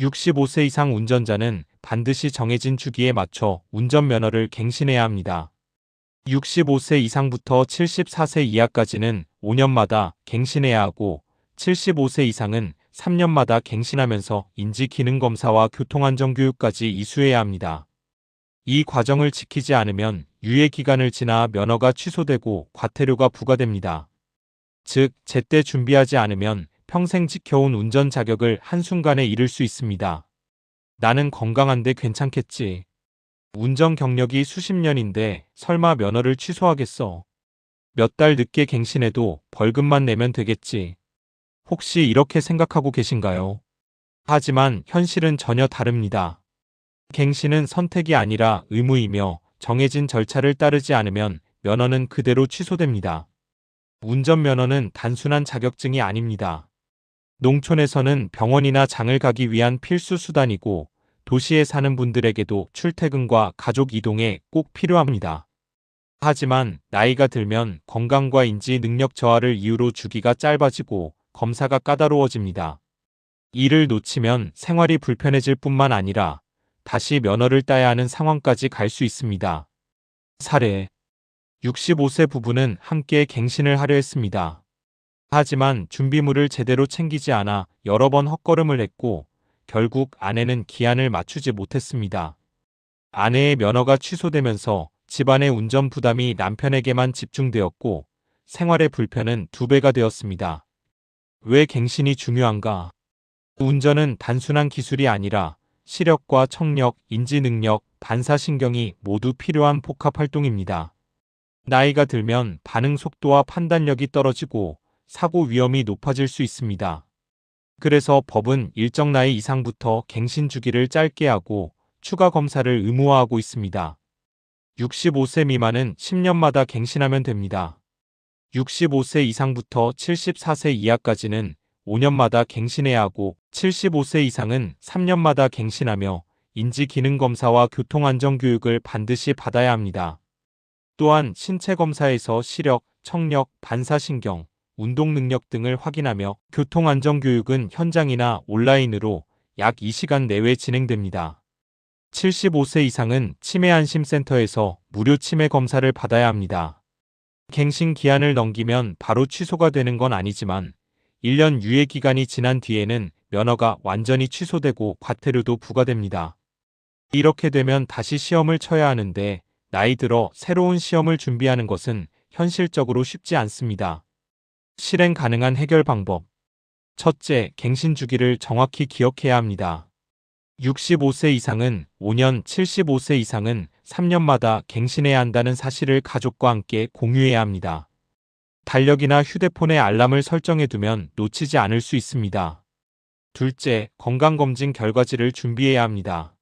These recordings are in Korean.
65세 이상 운전자는 반드시 정해진 주기에 맞춰 운전면허를 갱신해야 합니다. 65세 이상부터 74세 이하까지는 5년마다 갱신해야 하고 75세 이상은 3년마다 갱신하면서 인지기능검사와 교통안전교육까지 이수해야 합니다. 이 과정을 지키지 않으면 유예 기간을 지나 면허가 취소되고 과태료가 부과됩니다. 즉, 제때 준비하지 않으면 평생 지켜온 운전 자격을 한순간에 잃을 수 있습니다. 나는 건강한데 괜찮겠지. 운전 경력이 수십 년인데 설마 면허를 취소하겠어. 몇 달 늦게 갱신해도 벌금만 내면 되겠지. 혹시 이렇게 생각하고 계신가요? 하지만 현실은 전혀 다릅니다. 갱신은 선택이 아니라 의무이며 정해진 절차를 따르지 않으면 면허는 그대로 취소됩니다. 운전면허는 단순한 자격증이 아닙니다. 농촌에서는 병원이나 장을 가기 위한 필수 수단이고 도시에 사는 분들에게도 출퇴근과 가족 이동에 꼭 필요합니다. 하지만 나이가 들면 건강과 인지 능력 저하를 이유로 주기가 짧아지고 검사가 까다로워집니다. 이를 놓치면 생활이 불편해질 뿐만 아니라 다시 면허를 따야 하는 상황까지 갈 수 있습니다. 사례 65세 부부는 함께 갱신을 하려 했습니다. 하지만 준비물을 제대로 챙기지 않아 여러 번 헛걸음을 했고 결국 아내는 기한을 맞추지 못했습니다. 아내의 면허가 취소되면서 집안의 운전 부담이 남편에게만 집중되었고 생활의 불편은 두 배가 되었습니다. 왜 갱신이 중요한가? 운전은 단순한 기술이 아니라 시력과 청력, 인지 능력, 반사신경이 모두 필요한 복합 활동입니다. 나이가 들면 반응 속도와 판단력이 떨어지고 사고 위험이 높아질 수 있습니다. 그래서 법은 일정 나이 이상부터 갱신 주기를 짧게 하고 추가 검사를 의무화하고 있습니다. 65세 미만은 10년마다 갱신하면 됩니다. 65세 이상부터 74세 이하까지는 5년마다 갱신해야 하고 75세 이상은 3년마다 갱신하며 인지기능검사와 교통안전교육을 반드시 받아야 합니다. 또한 신체검사에서 시력, 청력, 반사신경, 운동 능력 등을 확인하며 교통안전교육은 현장이나 온라인으로 약 2시간 내외 진행됩니다. 75세 이상은 치매안심센터에서 무료 치매 검사를 받아야 합니다. 갱신 기한을 넘기면 바로 취소가 되는 건 아니지만 1년 유예 기간이 지난 뒤에는 면허가 완전히 취소되고 과태료도 부과됩니다. 이렇게 되면 다시 시험을 쳐야 하는데 나이 들어 새로운 시험을 준비하는 것은 현실적으로 쉽지 않습니다. 실행 가능한 해결 방법. 첫째, 갱신 주기를 정확히 기억해야 합니다. 65세 이상은 5년, 75세 이상은 3년마다 갱신해야 한다는 사실을 가족과 함께 공유해야 합니다. 달력이나 휴대폰에 알람을 설정해 두면 놓치지 않을 수 있습니다. 둘째, 건강검진 결과지를 준비해야 합니다.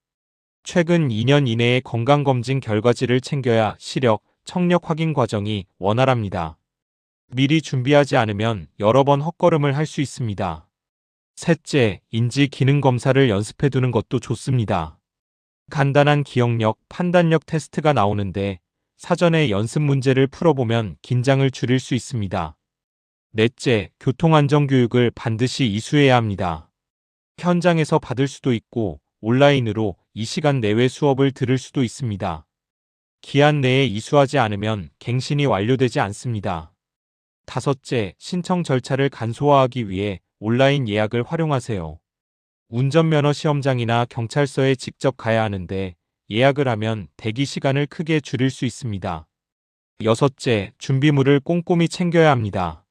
최근 2년 이내의 건강검진 결과지를 챙겨야 시력, 청력 확인 과정이 원활합니다. 미리 준비하지 않으면 여러 번 헛걸음을 할 수 있습니다. 셋째, 인지 기능 검사를 연습해 두는 것도 좋습니다. 간단한 기억력, 판단력 테스트가 나오는데 사전에 연습 문제를 풀어보면 긴장을 줄일 수 있습니다. 넷째, 교통안전교육을 반드시 이수해야 합니다. 현장에서 받을 수도 있고 온라인으로 이 시간 내외 수업을 들을 수도 있습니다. 기한 내에 이수하지 않으면 갱신이 완료되지 않습니다. 다섯째, 신청 절차를 간소화하기 위해 온라인 예약을 활용하세요. 운전면허 시험장이나 경찰서에 직접 가야 하는데 예약을 하면 대기 시간을 크게 줄일 수 있습니다. 여섯째, 준비물을 꼼꼼히 챙겨야 합니다.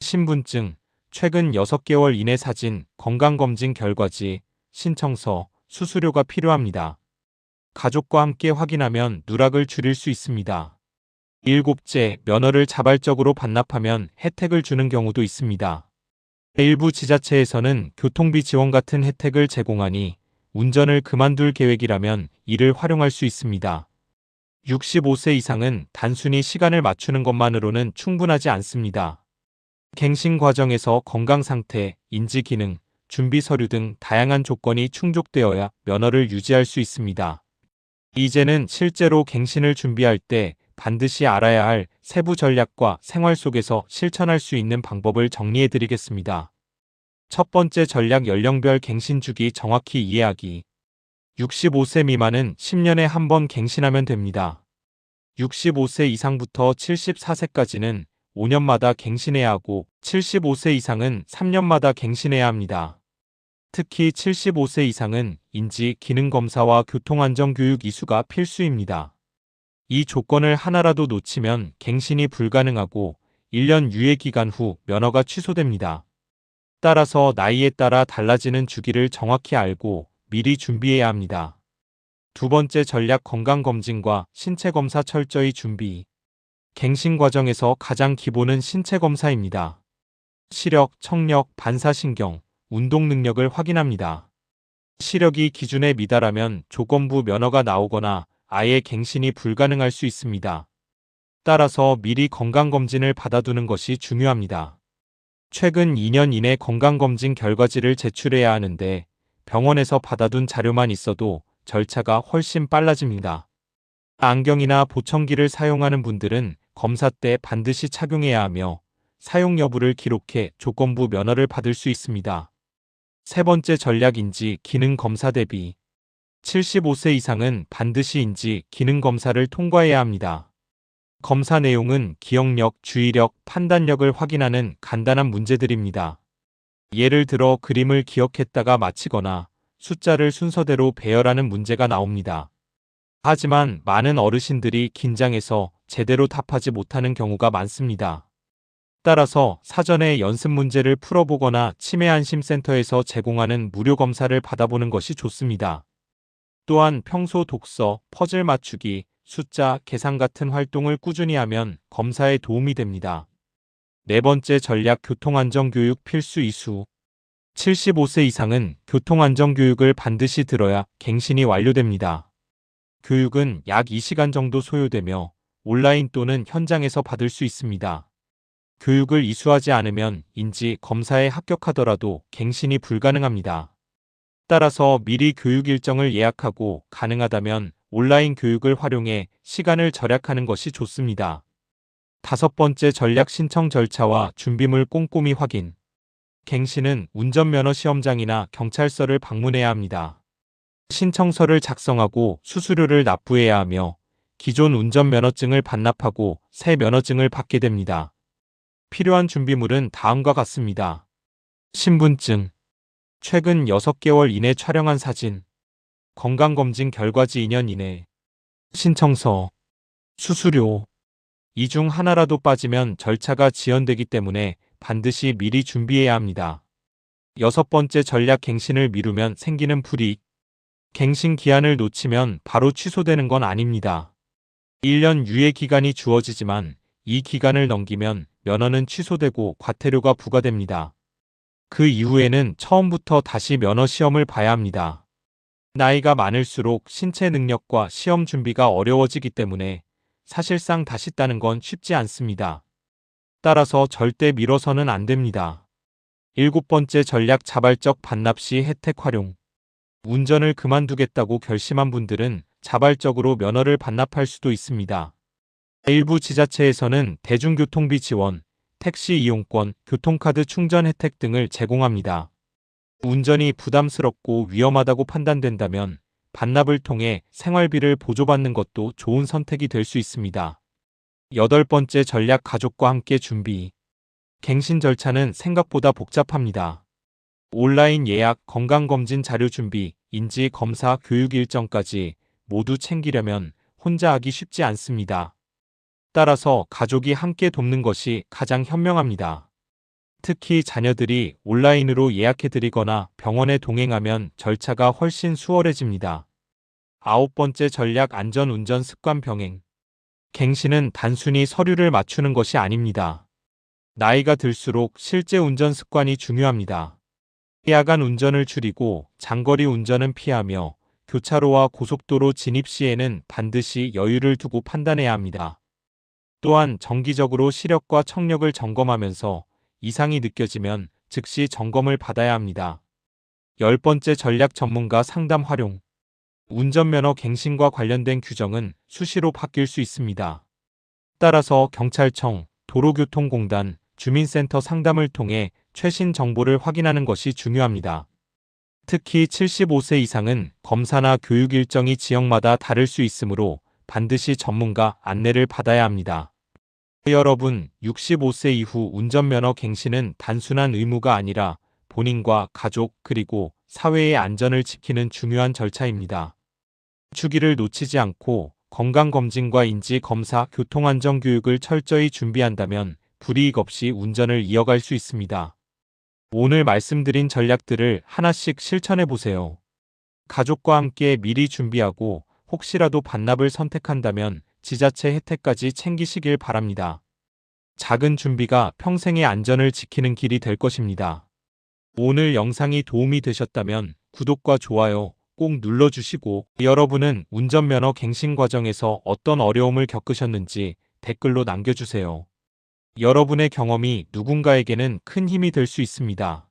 신분증, 최근 6개월 이내 사진, 건강검진 결과지, 신청서, 수수료가 필요합니다. 가족과 함께 확인하면 누락을 줄일 수 있습니다. 일곱째, 면허를 자발적으로 반납하면 혜택을 주는 경우도 있습니다. 일부 지자체에서는 교통비 지원 같은 혜택을 제공하니 운전을 그만둘 계획이라면 이를 활용할 수 있습니다. 65세 이상은 단순히 시간을 맞추는 것만으로는 충분하지 않습니다. 갱신 과정에서 건강 상태, 인지 기능, 준비 서류 등 다양한 조건이 충족되어야 면허를 유지할 수 있습니다. 이제는 실제로 갱신을 준비할 때 반드시 알아야 할 세부 전략과 생활 속에서 실천할 수 있는 방법을 정리해 드리겠습니다. 첫 번째 전략 연령별 갱신 주기 정확히 이해하기. 65세 미만은 10년에 한 번 갱신하면 됩니다. 65세 이상부터 74세까지는 5년마다 갱신해야 하고 75세 이상은 3년마다 갱신해야 합니다. 특히 75세 이상은 인지 기능 검사와 교통 안전 교육 이수가 필수입니다. 이 조건을 하나라도 놓치면 갱신이 불가능하고 1년 유예 기간 후 면허가 취소됩니다. 따라서 나이에 따라 달라지는 주기를 정확히 알고 미리 준비해야 합니다. 두 번째 전략 건강검진과 신체검사 철저히 준비. 갱신 과정에서 가장 기본은 신체검사입니다. 시력, 청력, 반사신경, 운동 능력을 확인합니다. 시력이 기준에 미달하면 조건부 면허가 나오거나 아예 갱신이 불가능할 수 있습니다. 따라서 미리 건강검진을 받아두는 것이 중요합니다. 최근 2년 이내 건강검진 결과지를 제출해야 하는데 병원에서 받아둔 자료만 있어도 절차가 훨씬 빨라집니다. 안경이나 보청기를 사용하는 분들은 검사 때 반드시 착용해야 하며 사용 여부를 기록해 조건부 면허를 받을 수 있습니다. 세 번째 전략인지 기능 검사 대비 75세 이상은 반드시 인지 기능 검사를 통과해야 합니다. 검사 내용은 기억력, 주의력, 판단력을 확인하는 간단한 문제들입니다. 예를 들어 그림을 기억했다가 마치거나 숫자를 순서대로 배열하는 문제가 나옵니다. 하지만 많은 어르신들이 긴장해서 제대로 답하지 못하는 경우가 많습니다. 따라서 사전에 연습 문제를 풀어보거나 치매안심센터에서 제공하는 무료 검사를 받아보는 것이 좋습니다. 또한 평소 독서, 퍼즐 맞추기, 숫자, 계산 같은 활동을 꾸준히 하면 검사에 도움이 됩니다. 네 번째 전략 교통안전교육 필수 이수 75세 이상은 교통안전교육을 반드시 들어야 갱신이 완료됩니다. 교육은 약 2시간 정도 소요되며 온라인 또는 현장에서 받을 수 있습니다. 교육을 이수하지 않으면 인지 검사에 합격하더라도 갱신이 불가능합니다. 따라서 미리 교육 일정을 예약하고 가능하다면 온라인 교육을 활용해 시간을 절약하는 것이 좋습니다. 다섯 번째 전략 신청 절차와 준비물 꼼꼼히 확인. 갱신은 운전면허 시험장이나 경찰서를 방문해야 합니다. 신청서를 작성하고 수수료를 납부해야 하며 기존 운전면허증을 반납하고 새 면허증을 받게 됩니다. 필요한 준비물은 다음과 같습니다. 신분증, 최근 6개월 이내 촬영한 사진, 건강검진 결과지 2년 이내, 신청서, 수수료, 이 중 하나라도 빠지면 절차가 지연되기 때문에 반드시 미리 준비해야 합니다. 여섯 번째 전략 갱신을 미루면 생기는 불이익. 갱신 기한을 놓치면 바로 취소되는 건 아닙니다. 1년 유예 기간이 주어지지만 이 기간을 넘기면 면허는 취소되고 과태료가 부과됩니다. 그 이후에는 처음부터 다시 면허 시험을 봐야 합니다. 나이가 많을수록 신체 능력과 시험 준비가 어려워지기 때문에 사실상 다시 따는 건 쉽지 않습니다. 따라서 절대 미뤄서는 안 됩니다. 일곱 번째 전략 자발적 반납 시 혜택 활용. 운전을 그만두겠다고 결심한 분들은 자발적으로 면허를 반납할 수도 있습니다. 일부 지자체에서는 대중교통비 지원, 택시 이용권, 교통카드 충전 혜택 등을 제공합니다. 운전이 부담스럽고 위험하다고 판단된다면 반납을 통해 생활비를 보조받는 것도 좋은 선택이 될 수 있습니다. 여덟 번째 전략 가족과 함께 준비. 갱신 절차는 생각보다 복잡합니다. 온라인 예약, 건강검진 자료 준비, 인지 검사, 교육 일정까지 모두 챙기려면 혼자 하기 쉽지 않습니다. 따라서 가족이 함께 돕는 것이 가장 현명합니다. 특히 자녀들이 온라인으로 예약해드리거나 병원에 동행하면 절차가 훨씬 수월해집니다. 아홉 번째 전략 안전 운전 습관 병행. 갱신은 단순히 서류를 맞추는 것이 아닙니다. 나이가 들수록 실제 운전 습관이 중요합니다. 야간 운전을 줄이고 장거리 운전은 피하며 교차로와 고속도로 진입 시에는 반드시 여유를 두고 판단해야 합니다. 또한 정기적으로 시력과 청력을 점검하면서 이상이 느껴지면 즉시 점검을 받아야 합니다. 열 번째 전략 전문가 상담 활용. 운전면허 갱신과 관련된 규정은 수시로 바뀔 수 있습니다. 따라서 경찰청, 도로교통공단, 주민센터 상담을 통해 최신 정보를 확인하는 것이 중요합니다. 특히 75세 이상은 검사나 교육 일정이 지역마다 다를 수 있으므로 반드시 전문가 안내를 받아야 합니다. 여러분, 65세 이후 운전면허 갱신은 단순한 의무가 아니라 본인과 가족 그리고 사회의 안전을 지키는 중요한 절차입니다. 주기를 놓치지 않고 건강검진과 인지검사, 교통안전교육을 철저히 준비한다면 불이익 없이 운전을 이어갈 수 있습니다. 오늘 말씀드린 전략들을 하나씩 실천해 보세요. 가족과 함께 미리 준비하고 혹시라도 반납을 선택한다면 지자체 혜택까지 챙기시길 바랍니다. 작은 준비가 평생의 안전을 지키는 길이 될 것입니다. 오늘 영상이 도움이 되셨다면 구독과 좋아요 꼭 눌러주시고 여러분은 운전면허 갱신 과정에서 어떤 어려움을 겪으셨는지 댓글로 남겨주세요. 여러분의 경험이 누군가에게는 큰 힘이 될 수 있습니다.